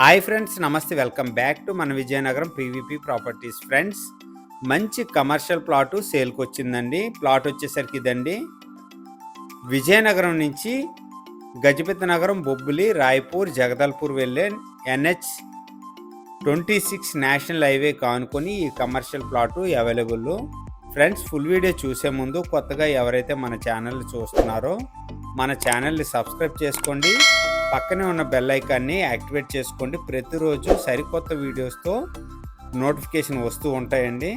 Hi friends నమస్తే welcome back to మన Vizianagaram P V P properties. Friends మంచి commercial plot సేల్కి వచ్చిందండి. ప్లాట్ వచ్చేసరికి ఇదండి. విజయనగరం నుంచి గజపతి నగరం బొబ్బిలి రాయ్పూర్ జగదల్పూర్ వెళ్ళే N H twenty six national highway కానుకొని ఈ commercial plot available. Friends full video చూసే ముందు కొత్తగా ఎవరైతే మన ఛానల్ చూస్తున్నారో మన ఛానల్ని సబ్స్క్రైబ్ చేసుకోండి. పక్కనే ఉన్న బెల్ ఐకాన్ని యాక్టివేట్ చేసుకోండి. ప్రతిరోజు సరికొత్త వీడియోస్తో నోటిఫికేషన్ వస్తూ ఉంటాయండి.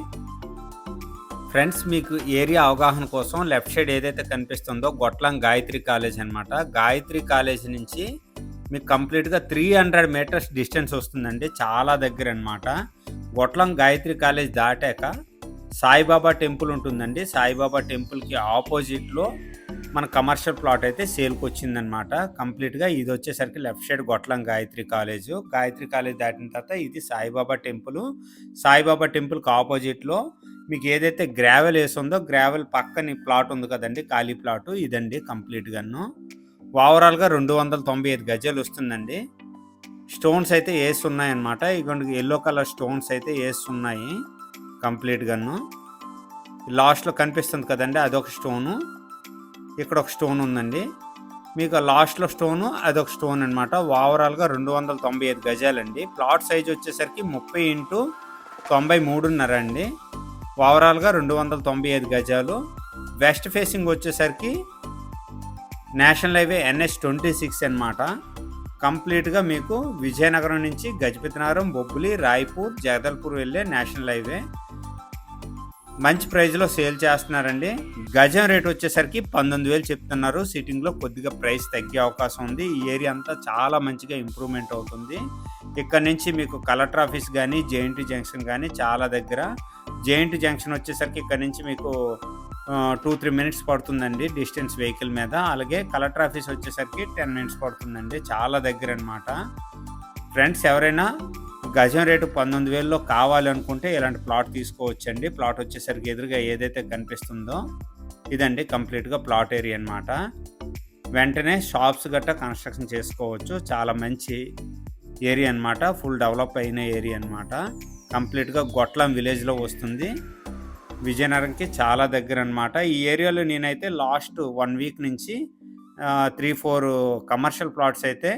ఫ్రెండ్స్ మీకు ఏరియా అవగాహన కోసం లెఫ్ట్ సైడ్ ఏదైతే కనిపిస్తుందో గొట్లం గాయత్రి కాలేజ్ అనమాట గాయత్రి కాలేజ్ నుంచి మీకు కంప్లీట్గా త్రీ హండ్రెడ్ మీటర్స్ డిస్టెన్స్ వస్తుందండి. చాలా దగ్గర అనమాట గొట్లం గాయత్రి కాలేజ్ దాటాక సాయిబాబా టెంపుల్ ఉంటుందండి. సాయిబాబా టెంపుల్కి ఆపోజిట్లో మన కమర్షియల్ ప్లాట్ అయితే సేల్కి వచ్చిందనమాట కంప్లీట్గా ఇది వచ్చేసరికి left side Gotlam Gayatri college. Gayatri college దాటిన తర్వాత ఇది సాయిబాబా టెంపుల్. సాయిబాబా టెంపుల్కి ఆపోజిట్లో మీకు ఏదైతే గ్రావెల్ వేసి ఉందో గ్రావెల్ పక్కని ప్లాట్ ఉంది కదండి ఖాళీ ప్లాట్. ఇదండి కంప్లీట్గాను. ఓవరాల్గా రెండు వందల తొంభై ఐదు గజాలు వస్తుందండి. స్టోన్స్ అయితే వేసి ఉన్నాయన్నమాట ఇగోండి ఎల్లో కలర్ స్టోన్స్ అయితే వేసి ఉన్నాయి కంప్లీట్గాను. లాస్ట్లో కనిపిస్తుంది కదండి అదొక స్టోను. ఇక్కడ ఒక స్టోన్ ఉందండి. మీకు లాస్ట్లో స్టోను అదొక స్టోన్ అనమాట ఓవరాల్గా రెండు వందల తొంభై ఐదు గజాలండి. ప్లాట్ సైజ్ వచ్చేసరికి ముప్పై ఇంటూ తొంభై మూడున్నర అండి. ఓవరాల్గా రెండు వందల తొంభై ఐదు గజాలు. వెస్ట్ ఫేసింగ్ వచ్చేసరికి national highway NS twenty six అనమాట కంప్లీట్గా మీకు విజయనగరం నుంచి గజపతి నగరం బొబ్బులి రాయ్పూర్ జగదల్పూర్ వెళ్ళే నేషనల్ హైవే. మంచి ప్రైస్లో సేల్ చేస్తున్నారండి. గజం రేట్ వచ్చేసరికి పంతొమ్మిది వేలు చెప్తున్నారు. సిట్టింగ్లో కొద్దిగా ప్రైస్ తగ్గే అవకాశం ఉంది. ఈ ఏరియా అంతా చాలా మంచిగా ఇంప్రూవ్మెంట్ అవుతుంది. ఇక్కడ నుంచి మీకు కలెక్టర్ ఆఫీస్ కానీ జేఎన్టీ జంక్షన్ కానీ చాలా దగ్గర. జేఎన్టీ జంక్షన్ వచ్చేసరికి ఇక్కడ నుంచి మీకు టూ త్రీ మినిట్స్ పడుతుందండి డిస్టెన్స్ వెహికల్ మీద. అలాగే కలెక్టర్ ఆఫీస్ వచ్చేసరికి టెన్ మినిట్స్ పడుతుందండి. చాలా దగ్గర అనమాట ఫ్రెండ్స్ ఎవరైనా గజం రేటు పంతొమ్మిది వేలలో కావాలి అనుకుంటే ఇలాంటి ప్లాట్ తీసుకోవచ్చండి. ప్లాట్ వచ్చేసరికి ఎదురుగా ఏదైతే కనిపిస్తుందో ఇదండి కంప్లీట్గా ప్లాట్ ఏరియా అనమాట వెంటనే షాప్స్ గట్రా కన్స్ట్రక్షన్ చేసుకోవచ్చు. చాలా మంచి ఏరియా అనమాట ఫుల్ డెవలప్ అయిన ఏరియా అనమాట కంప్లీట్గా గొట్లం విలేజ్లో వస్తుంది. విజయనగరంకి చాలా దగ్గర అనమాట ఈ ఏరియాలో నేనైతే లాస్ట్ వన్ వీక్ నుంచి త్రీ ఫోర్ కమర్షియల్ ప్లాట్స్ అయితే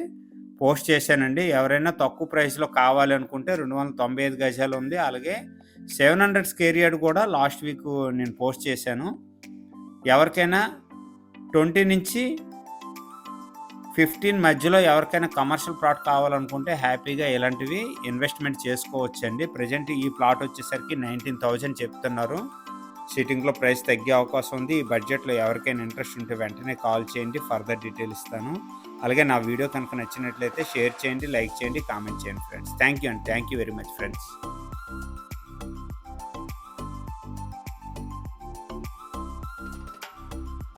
పోస్ట్ చేశానండి. ఎవరైనా తక్కువ ప్రైస్లో కావాలనుకుంటే రెండు వందల తొంభై ఐదు గజాలు ఉంది. అలాగే సెవెన్ హండ్రెడ్ స్కేర్ యార్డ్ కూడా లాస్ట్ వీక్ నేను పోస్ట్ చేశాను. ఎవరికైనా ట్వంటీ నుంచి ఫిఫ్టీన్ మధ్యలో ఎవరికైనా కమర్షియల్ ప్లాట్ కావాలనుకుంటే హ్యాపీగా ఇలాంటివి ఇన్వెస్ట్మెంట్ చేసుకోవచ్చండి. ప్రజెంట్ ఈ ప్లాట్ వచ్చేసరికి నైన్టీన్ థౌజండ్ చెప్తున్నారు. సిట్టింగ్లో ప్రైస్ తగ్గే అవకాశం ఉంది. ఈ బడ్జెట్లో ఎవరికైనా ఇంట్రెస్ట్ ఉంటే వెంటనే కాల్ చేయండి. ఫర్దర్ డీటెయిల్ ఇస్తాను. అలాగే నా వీడియో కనుక నచ్చినట్లయితే షేర్ చేయండి లైక్ చేయండి కామెంట్ చేయండి friends. Thank you and. Thank you very much friends.